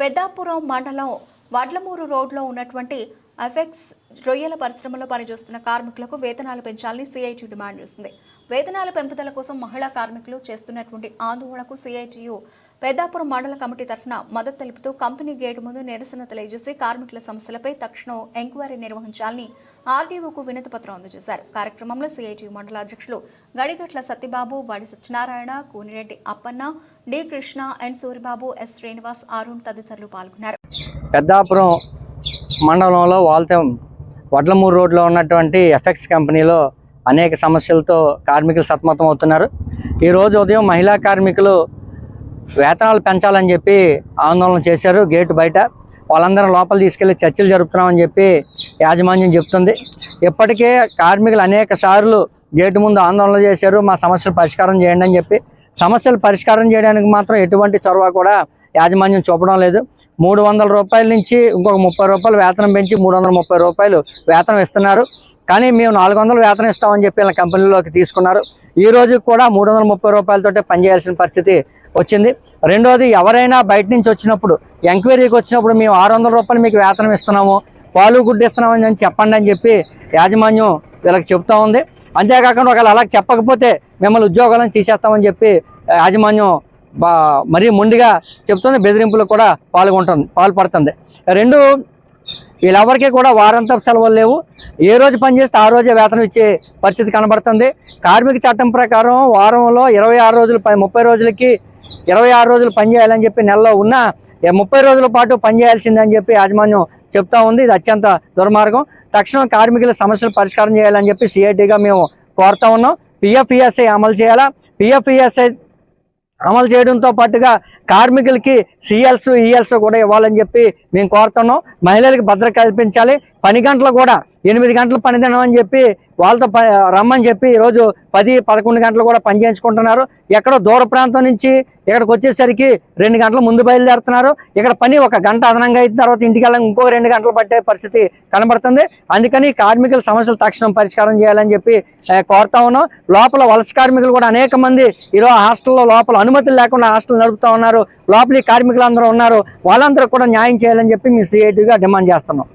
పెద్దాపురం మండలం వడ్లమూరు రోడ్లో ఉన్నటువంటి ఎఫెక్స్ రొయ్యల పరిశ్రమలో పనిచేస్తున్న కార్మికులకు వేతనాలు పెంచాలని సిఐటి డిమాండ్ చేస్తుంది వేతనాల పెంపుదల కోసం మహిళా కార్మికులు చేస్తున్నటువంటి ఆందోళనకు సిఐటియు పెద్దాపురం మండల కమిటీ తరఫున మద్దతు తెలుపుతూ కంపెనీ గేటు ముందు నిరసన తెలియజేసి కార్మికుల సమస్యలపై తక్షణం ఎంక్వైరీ నిర్వహించాలని ఆర్డీఓకు వినతి పత్రం అందజేశారు. కార్యక్రమంలో సిఐటియు మండల అధ్యక్షులు గడిగట్ల సత్యబాబు వాడి Satyanarayana Kunireddy Appanna D Krishna N Suribabu S Srinivas Arun తదితరులు పాల్గొన్నారు. పెద్దాపురం మండలంలో వాళ్ళతో వడ్లమూరు రోడ్లో ఉన్నటువంటి ఎఫెక్స్ కంపెనీలో అనేక సమస్యలతో కార్మికులు సతమతం అవుతున్నారు. ఈరోజు ఉదయం మహిళా కార్మికులు వేతనాలు పెంచాలని చెప్పి ఆందోళన చేశారు గేటు బయట. వాళ్ళందరం లోపల తీసుకెళ్ళి చర్చలు జరుపుతున్నామని చెప్పి యాజమాన్యం చెప్తుంది. ఇప్పటికే కార్మికులు అనేక సార్లు గేటు ముందు ఆందోళన చేశారు. మా సమస్యలు పరిష్కారం చేయండి అని చెప్పి సమస్యలు పరిష్కారం చేయడానికి మాత్రం ఎటువంటి చొరవ కూడా యాజమాన్యం చూపడం లేదు. మూడు వందల రూపాయల నుంచి ఇంకొక ముప్పై రూపాయలు వేతనం పెంచి మూడు వందల ముప్పై రూపాయలు వేతనం ఇస్తున్నారు. కానీ మేము నాలుగు వందలు వేతనం ఇస్తామని చెప్పి వీళ్ళ కంపెనీలోకి తీసుకున్నారు. ఈ రోజు కూడా మూడు వందల ముప్పై రూపాయలతోటే పనిచేయాల్సిన పరిస్థితి వచ్చింది. రెండోది ఎవరైనా బయట నుంచి వచ్చినప్పుడు ఎంక్వైరీకి వచ్చినప్పుడు మేము ఆరు వందల రూపాయలు మీకు వేతనం ఇస్తున్నాము పాలు గుడ్డు ఇస్తున్నామని అని చెప్పండి అని చెప్పి యాజమాన్యం వీళ్ళకి చెప్తా ఉంది. అంతేకాకుండా ఒకవేళ అలా చెప్పకపోతే మిమ్మల్ని ఉద్యోగాలను తీసేస్తామని చెప్పి యాజమాన్యం బా మరీ ముందుగా చెప్తుంది బెదిరింపులకు కూడా పాల్గొంటుంది పాల్పడుతుంది. రెండు వీళ్ళెవరికీ కూడా వారాంతపు సెలవులు లేవు. ఏ రోజు పనిచేస్తే ఆ రోజే వేతనం ఇచ్చే పరిస్థితి కనబడుతుంది. కార్మిక చట్టం ప్రకారం వారంలో ఇరవై ఆరు రోజులు ముప్పై రోజులకి ఇరవై ఆరు రోజులు పనిచేయాలని చెప్పి నెలలో ఉన్న ముప్పై రోజుల పాటు పని చేయాల్సిందని చెప్పి యాజమాన్యం చెప్తా ఉంది. ఇది అత్యంత దుర్మార్గం. తక్షణం కార్మికుల సమస్యలు పరిష్కారం చేయాలని చెప్పి సిఐటిగా మేము కోరుతా ఉన్నాం. పిఎఫ్ఈఎస్ఐ అమలు చేయాలా? పిఎఫ్ఈఎస్ఐ అమలు చేయడంతో పాటుగా కార్మికులకి సిఎల్స్ ఈఎల్స్ కూడా ఇవ్వాలని చెప్పి మేము కోరుతున్నాం మహిళలకు భద్రత కల్పించాలి. పని గంటలు కూడా ఎనిమిది గంటలు పని తినమని చెప్పి వాళ్ళతో రమ్మని చెప్పి ఈరోజు పది పదకొండు గంటలు కూడా పని చేయించుకుంటున్నారు. ఎక్కడో దూర ప్రాంతం నుంచి ఇక్కడికి వచ్చేసరికి రెండు గంటలు ముందు బయలుదేరుతున్నారు. ఇక్కడ పని ఒక గంట అదనంగా అయిన తర్వాత ఇంటికి వెళ్ళడానికి ఇంకో రెండు గంటలు పట్టే పరిస్థితి కనబడుతుంది. అందుకని కార్మికుల సమస్యలు తక్షణం పరిష్కారం చేయాలని చెప్పి కోరుతా ఉన్నాం. లోపల వలస కార్మికులు కూడా అనేక మంది ఈరోజు హాస్టల్లో లోపల అనుమతులు లేకుండా హాస్టల్ నడుపుతా ఉన్నారు. లోపలి కార్మికులు అందరూ ఉన్నారు. వాళ్ళందరూ కూడా న్యాయం చేయాలని చెప్పి మీ సిఐటిగా డిమాండ్ చేస్తున్నాం.